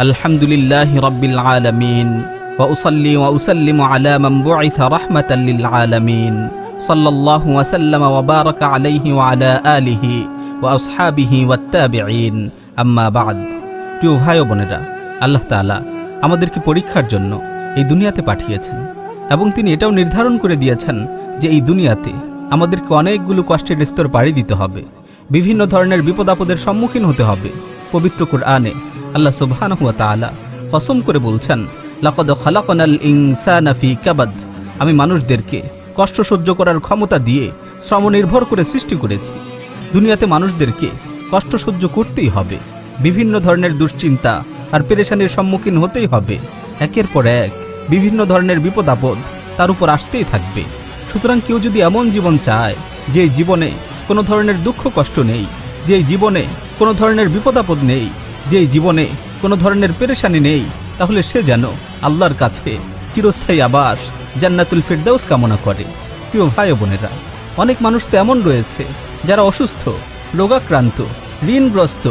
রব্বিল সাল্লাল্লাহু ওয়াসাল্লাম আলাইহি আলিহি ভাই বোনেরা, আল্লাহ তাআলা আমাদেরকে পরীক্ষার জন্য এই দুনিয়াতে পাঠিয়েছেন এবং তিনি এটাও নির্ধারণ করে দিয়েছেন যে এই দুনিয়াতে আমাদেরকে অনেকগুলো কষ্টের স্তর পাড়ি দিতে হবে, বিভিন্ন ধরনের বিপদ আপদের সম্মুখীন হতে হবে। পবিত্র কোরআনে আল্লাহ সুবহানাহু তাআলা কসম করে বলছেন, লাকাদ খালাকনাল ইনসানা ফি কাবাদ। আমি মানুষদেরকে কষ্ট সহ্য করার ক্ষমতা দিয়ে শ্রম নির্ভর করে সৃষ্টি করেছি। দুনিয়াতে মানুষদেরকে কষ্ট সহ্য করতেই হবে। বিভিন্ন ধরনের দুশ্চিন্তা আর পেরেশানির সম্মুখীন হতেই হবে। একের পর এক বিভিন্ন ধরনের বিপদ আপদ তার উপর আসতেই থাকবে। সুতরাং কেউ যদি এমন জীবন চায় যে জীবনে কোনো ধরনের দুঃখ কষ্ট নেই যে জীবনে কোনো ধরনের বিপদ আপদ নেই যে জীবনে কোনো ধরনের পেরেশানি নেই, তাহলে সে যেন আল্লাহর কাছে চিরস্থায়ী আবাস, জান্নাতুল ফেরদাউস কামনা করে। প্রিয় ভাই বোনেরা, অনেক মানুষ তো এমন রয়েছে যারা অসুস্থ, রোগাক্রান্ত, ঋণগ্রস্ত,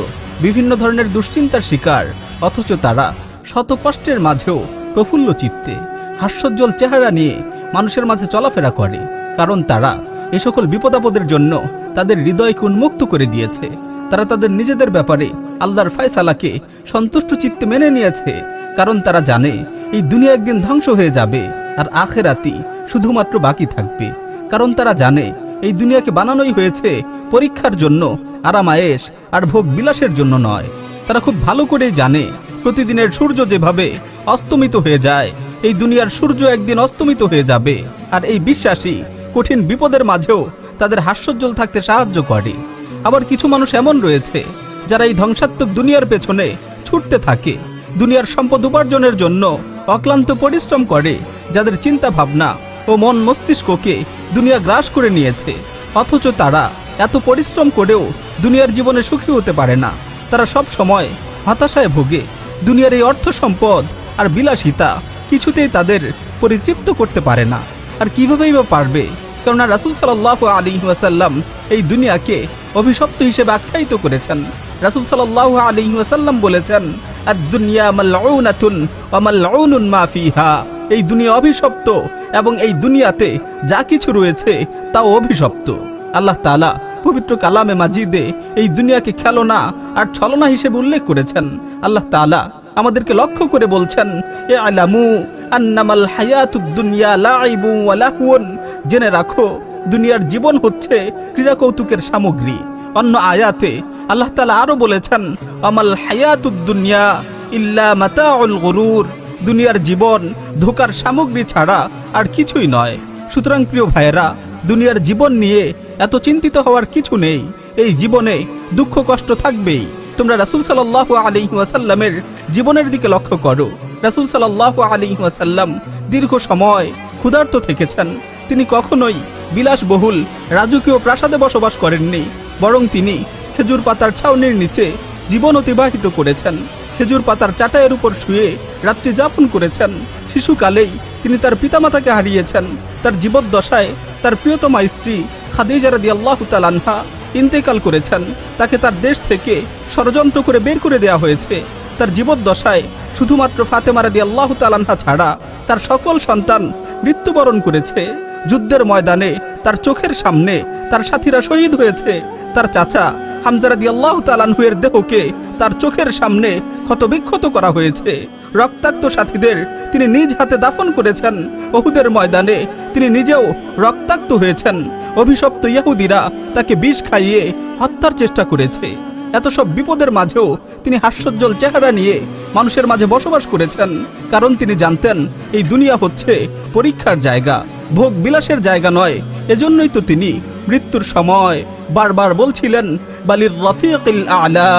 বিভিন্ন ধরনের দুশ্চিন্তার শিকার, অথচ তারা শত কষ্টের মাঝেও প্রফুল্ল চিত্তে, হাস্যোজ্জ্বল চেহারা নিয়ে মানুষের মাঝে চলাফেরা করে, কারণ তারা এ সকল বিপদাপদের জন্য তাদের হৃদয়কে উন্মুক্ত করে দিয়েছে। তারা তাদের নিজেদের ব্যাপারে আল্লাহর ফায়সালাকে সন্তুষ্ট চিত্তে মেনে নিয়েছে, কারণ তারা জানে এই দুনিয়া একদিন ধ্বংস হয়ে যাবে আর আখেরাতি শুধুমাত্র বাকি থাকবে। কারণ তারা জানে এই দুনিয়াকে বানানোই হয়েছে পরীক্ষার জন্য, আরামায়েশ আর ভোগ বিলাসের জন্য নয়। তারা খুব ভালো করেই জানে প্রতিদিনের সূর্য যেভাবে অস্তমিত হয়ে যায়, এই দুনিয়ার সূর্য একদিন অস্তমিত হয়ে যাবে আর এই বিশ্বাসী কঠিন বিপদের মাঝেও তাদের হাস্যজ্জ্বল থাকতে সাহায্য করে। আবার কিছু মানুষ এমন রয়েছে যারা এই ধ্বংসাত্মক দুনিয়ার পেছনে ছুটতে থাকে। দুনিয়ার সম্পদ উপার্জনের জন্য অক্লান্ত পরিশ্রম করে, যাদের চিন্তা ভাবনা ও মন মস্তিষ্ককে দুনিয়া গ্রাস করে নিয়েছে। অথচ তারা এত পরিশ্রম করেও দুনিয়ার জীবনে সুখী হতে পারে না। তারা সব সময় হতাশায় ভোগে। দুনিয়ার এই অর্থ সম্পদ আর বিলাসিতা কিছুতেই তাদের পরিতৃপ্ত করতে পারে না। আর কিভাবেই বা পারবে? কেননা রাসুল সাল্লাহ আলী ওয়াসাল্লাম এই দুনিয়াকে অভিশপ্ত হিসেবে আখ্যায়িত করেছেন। রাসুল সাল্লাহ আলী ওয়াসাল্লাম বলেছেন আর দুনিয়া মাল্লাউনাতুন ওয়ামাল্লাউনুন মা ফিহা। এই দুনিয়া অভিশপ্ত এবং এই দুনিয়াতে যা কিছু রয়েছে তাও অভিশপ্ত। আল্লাহ তালা পবিত্র কালামে মাজিদে এই দুনিয়াকে খেলনা আর ছলনা হিসেবে উল্লেখ করেছেন। আল্লাহ তাআলা আমাদেরকে লক্ষ্য করে বলছেন এ আলামু আন্নামাল হায়াতুদ দুনিয়া লাইবু ওয়া লাহউন। জেনে রাখো, দুনিয়ার জীবন হচ্ছে ক্রীড়া কৌতুকের সামগ্রী। অন্য আয়াতে আল্লাহ তাআলা আরও বলেছেন, আমাল হায়াতুদ দুনিয়া ইল্লা মাতাউল গরুর। দুনিয়ার জীবন ধোকার সামগ্রী ছাড়া আর কিছুই নয়। সুতরাং প্রিয় ভাইয়েরা, দুনিয়ার জীবন নিয়ে এত চিন্তিত হওয়ার কিছু নেই। এই জীবনে দুঃখ কষ্ট থাকবেই। তোমরা রাসুল সাল্লাহ আলী ওয়াসাল্লামের জীবনের দিকে লক্ষ্য করো। রাসুল সাল্লাহ আলী ওয়াসাল্লাম দীর্ঘ সময় ক্ষুধার্ত থেকেছেন। তিনি কখনোই বিলাসবহুল, রাজকীয় প্রাসাদে বসবাস করেননি। বরং তিনি খেজুর পাতার ছাউনির নিচে জীবন অতিবাহিত করেছেন। খেজুর পাতার চাটাইয়ের উপর শুয়ে রাত্রি যাপন করেছেন। শিশুকালেই তিনি তার পিতামাতাকে হারিয়েছেন। তার জীবদ্দশায় তার প্রিয়তমা স্ত্রী খাদিজা রাদি আল্লাহ তালানহা ইন্তেকাল করেছেন। তাকে তার দেশ থেকে ষড়যন্ত্র করে বের করে দেওয়া হয়েছে। তার জীবদ্দশায় শুধুমাত্র ফাতেমা রাদি আল্লাহ তালানহা ছাড়া তার সকল সন্তান মৃত্যুবরণ করেছে। যুদ্ধের ময়দানে তার চোখের সামনে তার সাথীরা শহীদ হয়েছে। তার চাচা হামজারাদি আল্লাহ তালানহুয়ের দেহকে তার চোখের সামনে ক্ষতবিক্ষত করা হয়েছে। রক্তাক্ত সাথীদের তিনি নিজ হাতে দাফন করেছেন। বহুদের ময়দানে তিনি নিজেও রক্তাক্ত হয়েছেন। অভিশপ্ত ইয়াহুদিরা তাকে বিষ খাইয়ে হত্যার চেষ্টা করেছে। এত সব বিপদের মাঝেও তিনি হাস্যোজ্জ্বল চেহারা নিয়ে মানুষের মাঝে বসবাস করেছেন। কারণ তিনি জানতেন, এই দুনিয়া হচ্ছে পরীক্ষার জায়গা ভোগ বিলাসের জায়গা নয়। এজন্যই তো তিনি মৃত্যুর সময় বারবার বলছিলেন বালির রফিকিল আলা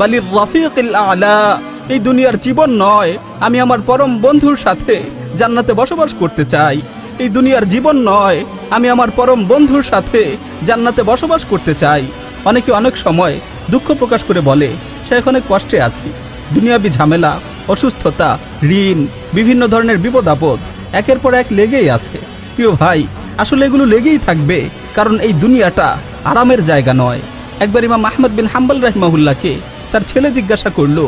বালির রফিকিল আলা এই দুনিয়ার জীবন নয়, আমি আমার পরম বন্ধুর সাথে জান্নাতে বসবাস করতে চাই। এই দুনিয়ার জীবন নয়, আমি আমার পরম বন্ধুর সাথে জান্নাতে বসবাস করতে চাই। অনেকে অনেক সময় দুঃখ প্রকাশ করে বলে, সে এখন কষ্টে আছি। দুনিয়াবি ঝামেলা, অসুস্থতা, ঋণ, বিভিন্ন ধরনের বিপদ আপদ একের পর এক লেগেই আছে। প্রিয় ভাই, আসলে এগুলো লেগেই থাকবে, কারণ এই দুনিয়াটা আরামের জায়গা নয়। একবার ইমাম আহমদ বিন হাম্বল রাহিমাহুল্লাহকে তার ছেলে জিজ্ঞাসা করল,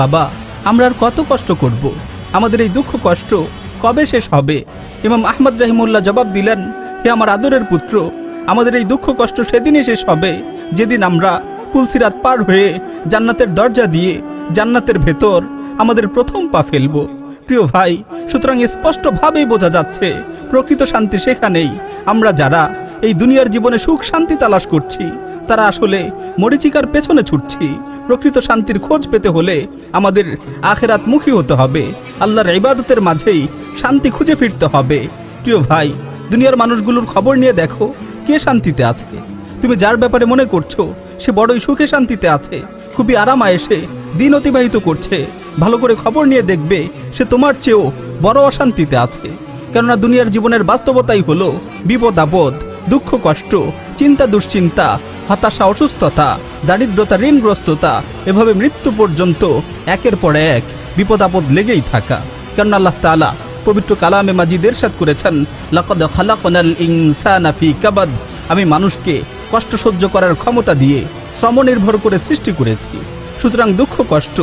বাবা, আমরা আর কত কষ্ট করব? আমাদের এই দুঃখ কষ্ট কবে শেষ হবে? ইমাম আহমদ রহিমুল্লাহ জবাব দিলেন, হে আমার আদরের পুত্র, আমাদের এই দুঃখ কষ্ট সেদিনই শেষ হবে। যেদিন আমরা পুলসিরাত পার হয়ে জান্নাতের দরজা দিয়ে জান্নাতের ভেতর আমাদের প্রথম পা ফেলব। প্রিয় ভাই, সুতরাং স্পষ্টভাবেই বোঝা যাচ্ছে, প্রকৃত শান্তি সেখানেই। আমরা যারা এই দুনিয়ার জীবনে সুখ শান্তি তালাশ করছি তারা আসলে মরিচিকার পেছনে ছুটছি। প্রকৃত শান্তির খোঁজ পেতে হলে আমাদের আখেরাত মুখী হতে হবে। আল্লাহর ইবাদতের মাঝেই শান্তি খুঁজে ফিরতে হবে। প্রিয় ভাই, দুনিয়ার মানুষগুলোর খবর নিয়ে দেখো, কে শান্তিতে আছে? তুমি যার ব্যাপারে মনে করছ, সে বড়ই সুখে শান্তিতে আছে। খুবই আরাম আয়েসে দিন অতিবাহিত করছে। ভালো করে খবর নিয়ে দেখবে, সে তোমার চেয়েও বড় অশান্তিতে আছে। কেননা দুনিয়ার জীবনের বাস্তবতাই হলো বিপদ আপদ দুঃখ কষ্ট চিন্তা দুশ্চিন্তা, হতাশা, অসুস্থতা, দারিদ্রতা, ঋণগ্রস্ততা, এভাবে মৃত্যু পর্যন্ত একের পর এক বিপদ আপদ লেগেই থাকা। কেননা আল্লাহ তাআলা পবিত্র কালামে মাজিদ এরশাদ করেছেন, লাকাদ খালাকনাল ইনসানা কাবাদ আমি মানুষকে কষ্ট সহ্য করার ক্ষমতা দিয়ে শ্রম নির্ভর করে সৃষ্টি করেছি। সুতরাং দুঃখ, কষ্ট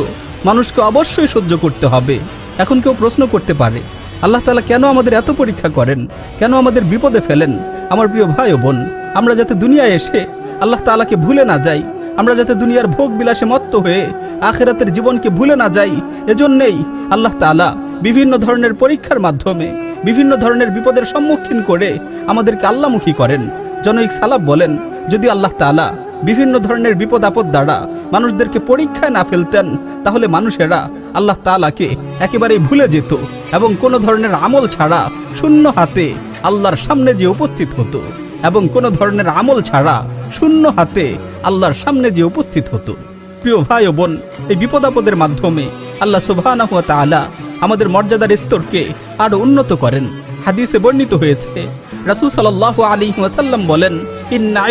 মানুষকে অবশ্যই সহ্য করতে হবে। এখন কেউ প্রশ্ন করতে পারে, আল্লাহ তালা কেন আমাদের এত পরীক্ষা করেন? কেন আমাদের বিপদে ফেলেন? আমার প্রিয় ভাই ও বোন আমরা যাতে দুনিয়ায় এসে আল্লাহ তাআলাকে ভুলে না যাই, আমরা যাতে দুনিয়ার ভোগ বিলাসে মত্ত হয়ে আখেরাতের জীবনকে ভুলে না যাই, এজন্যেই আল্লাহ তাআলা বিভিন্ন ধরনের পরীক্ষার মাধ্যমে, বিভিন্ন ধরনের বিপদের সম্মুখীন করে আমাদেরকে আল্লামুখী করেন। জনৈক সালাব বলেন, যদি আল্লাহ তাআলা বিভিন্ন ধরনের বিপদ আপদ দ্বারা মানুষদেরকে পরীক্ষায় না ফেলতেন, তাহলে মানুষেরা আল্লাহ তাআলাকে একেবারেই ভুলে যেত এবং কোনো ধরনের আমল ছাড়া শূন্য হাতে আল্লাহর সামনে যে উপস্থিত হতো। এবং কোনো ধরনের আমল ছাড়া শূন্য হাতে আল্লাহর সামনে যে উপস্থিত হতো। প্রিয় ভাই ও বোন, এই বিপদ আপদের মাধ্যমে আল্লাহ সুবহানাহু ওয়া তাআলা আমাদের মর্যাদার স্তরকে আরও উন্নত করেন। হাদিসে বর্ণিত হয়েছে, রাসূল সাল্লাল্লাহু আলাইহি ওয়াসাল্লাম বলেন, ইন্না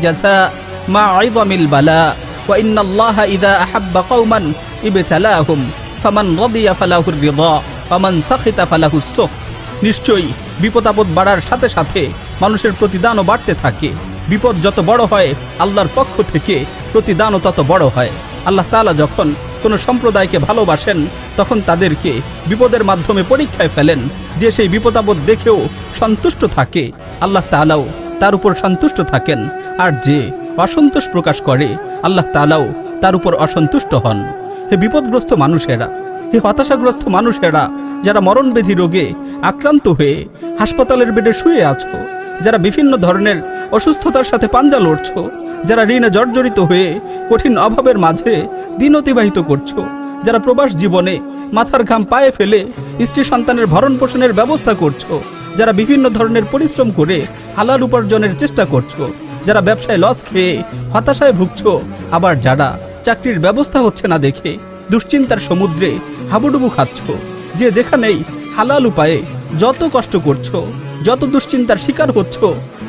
জাযা মা বালা, ওয়া ফালাহুস নিশ্চয়ই বিপদ আপদ বাড়ার সাথে সাথে মানুষের প্রতিদানও বাড়তে থাকে। বিপদ যত বড় হয়, আল্লাহর পক্ষ থেকে প্রতিদানও তত বড় হয়। আল্লাহ তাআলা যখন কোনো সম্প্রদায়কে ভালোবাসেন, তখন তাদেরকে বিপদের মাধ্যমে পরীক্ষায় ফেলেন যে সেই বিপদ আপদ দেখেও সন্তুষ্ট থাকে। আল্লাহ তালাও তার উপর সন্তুষ্ট থাকেন আর যে অসন্তোষ প্রকাশ করে, আল্লাহ তাআলাও তার উপর অসন্তুষ্ট হন। হে বিপদগ্রস্ত মানুষেরা, হে হতাশাগ্রস্ত মানুষেরা, যারা মরণবেধি রোগে আক্রান্ত হয়ে হাসপাতালের বেডে শুয়ে আছো যারা বিভিন্ন ধরনের অসুস্থতার সাথে পাঞ্জা লড়ছো, যারা ঋণে জর্জরিত হয়ে কঠিন অভাবের মাঝে দিন অতিবাহিত করছ, যারা প্রবাস জীবনে মাথার ঘাম পায়ে ফেলে স্ত্রী সন্তানের ভরণ পোষণের ব্যবস্থা করছ, যারা বিভিন্ন ধরনের পরিশ্রম করে হালাল উপার্জনের চেষ্টা করছ, যারা ব্যবসায় লস খেয়ে হতাশায় ভুগছ, আবার যারা চাকরির ব্যবস্থা হচ্ছে না দেখে দুশ্চিন্তার সমুদ্রে হাবুডুবু খাচ্ছ, যে যেখানেই হালাল উপায়ে যত কষ্ট করছ যত দুশ্চিন্তার শিকার হচ্ছ,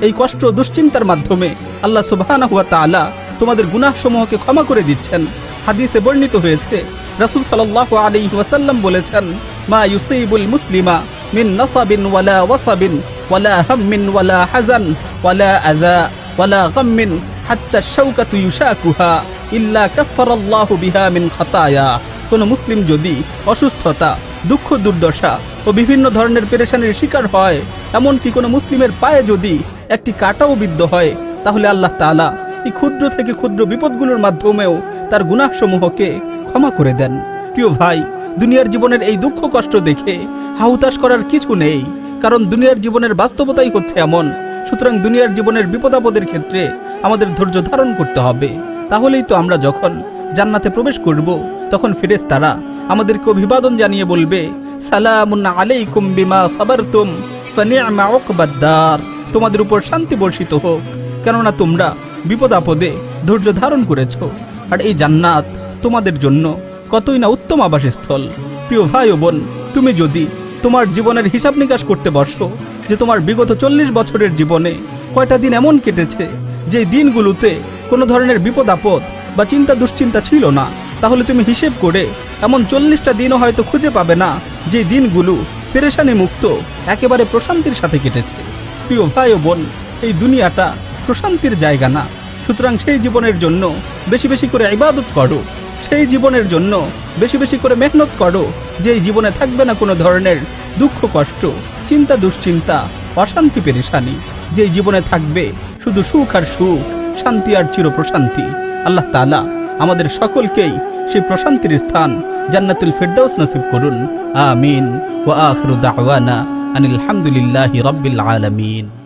এই কষ্ট দুশ্চিন্তার মাধ্যমে আল্লাহ সুবহানাহু ওয়া তালা তোমাদের গুনাহসমূহকে ক্ষমা করে দিচ্ছেন। হাদিসে বর্ণিত হয়েছে, রাসূল সাল্লাল্লাহু আলাইহি ওয়াসাল্লাম বলেছেন, মা ইউসিবুল মুসলিমা মিন নাসাবিন ওয়ালা ওয়াসাবিন, ওয়ালা হাম্মিন ওয়ালা হাজান ওয়ালা আযা, ওয়ালা গাম্মিন, হাত্তা শাওকাতু ইউশাকুহা ইল্লা কাফফারাল্লাহু বিহা মিন খাতায়া। কোনো মুসলিম যদি অসুস্থতা দুঃখ, দুর্দশা ও বিভিন্ন ধরনের পেরেশানির শিকার হয়। এমনকি কোনো মুসলিমের পায়ে যদি একটি কাটাও বিদ্ধ হয়, তাহলে আল্লাহ তাআলা এই ক্ষুদ্র থেকে ক্ষুদ্র বিপদগুলোর মাধ্যমেও তার গুণাসমূহকে ক্ষমা করে দেন। প্রিয় ভাই, দুনিয়ার জীবনের এই দুঃখ, কষ্ট দেখে হাহুতাশ করার কিছু নেই, কারণ দুনিয়ার জীবনের বাস্তবতাই হচ্ছে এমন। সুতরাং দুনিয়ার জীবনের বিপদাপদের ক্ষেত্রে আমাদের ধৈর্য ধারণ করতে হবে। তাহলেই তো আমরা যখন জান্নাতে প্রবেশ করব, তখন ফিরেস তারা আমাদেরকে অভিবাদন জানিয়ে বলবে আলাইকুম বিমা তোমাদের উপর শান্তি বর্ষিত হোক, কেননা তোমরা বিপদ আপদে ধৈর্য ধারণ করেছ। আর এই জান্নাত তোমাদের জন্য কতই না উত্তম আবাসস্থল। প্রিয় ভাই ও বোন, তুমি যদি তোমার জীবনের হিসাব নিকাশ করতে বসো যে তোমার বিগত চল্লিশ বছরের জীবনে কয়টা দিন এমন কেটেছে যে দিনগুলোতে কোনো ধরনের বিপদ আপদ বা চিন্তা দুশ্চিন্তা ছিল না তাহলে তুমি হিসেব করে এমন চল্লিশটা দিনও হয়তো খুঁজে পাবে না, যে দিনগুলো পেরেশানি মুক্ত, একেবারে প্রশান্তির সাথে কেটেছে। প্রিয় ভাই ও বোন, এই দুনিয়াটা প্রশান্তির জায়গা না। সুতরাং সেই জীবনের জন্য বেশি বেশি করে ইবাদত করো। সেই জীবনের জন্য বেশি বেশি করে মেহনত করো, যেই জীবনে থাকবে না কোনো ধরনের দুঃখ, কষ্ট, চিন্তা, দুশ্চিন্তা, অশান্তি, পেরেশানি। যেই জীবনে থাকবে শুধু সুখ আর সুখ, শান্তি আর চির প্রশান্তি আল্লাহ তাআলা আমাদের সকলকেই সেই প্রশান্তির স্থান। জান্নাতুল ফেরদাউস নসিব করুন। আমিন। ওয়া আখিরু দাওয়ানা আনিল হামদুলিল্লাহি রাব্বিল আলামিন।